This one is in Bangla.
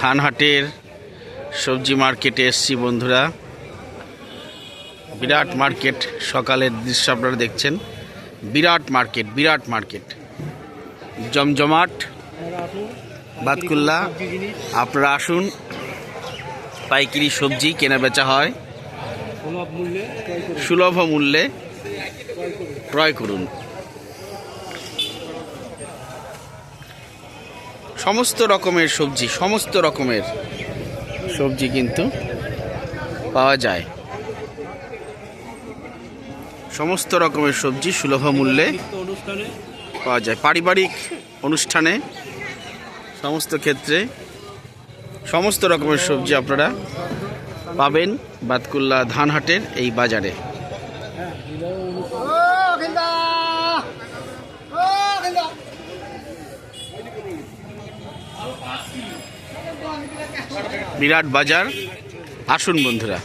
ধানহাটের সবজি মার্কেটে এসছি বন্ধুরা। বিরাট মার্কেট, সকালের দৃশ্য আপনারা দেখছেন। বিরাট মার্কেট বিরাট মার্কেট। জমজমাট, বাতকুল্লা, আপনারা আসুন। পাইকারি সবজি কেনা বেচা হয়। সুলভ মূল্যে ক্রয় করুন সুলভ মূল্যে ক্রয় করুন সমস্ত রকমের সবজি সমস্ত রকমের সবজি কিন্তু পাওয়া যায়। সমস্ত রকমের সবজি সুলভ মূল্যে পাওয়া যায়। পারিবারিক অনুষ্ঠানে সমস্ত ক্ষেত্রে সমস্ত রকমের সবজি আপনারা পাবেন বাতকুল্লা ধানহাটের এই বাজারে। বিরাট বাজার। আসুন বন্ধুরা।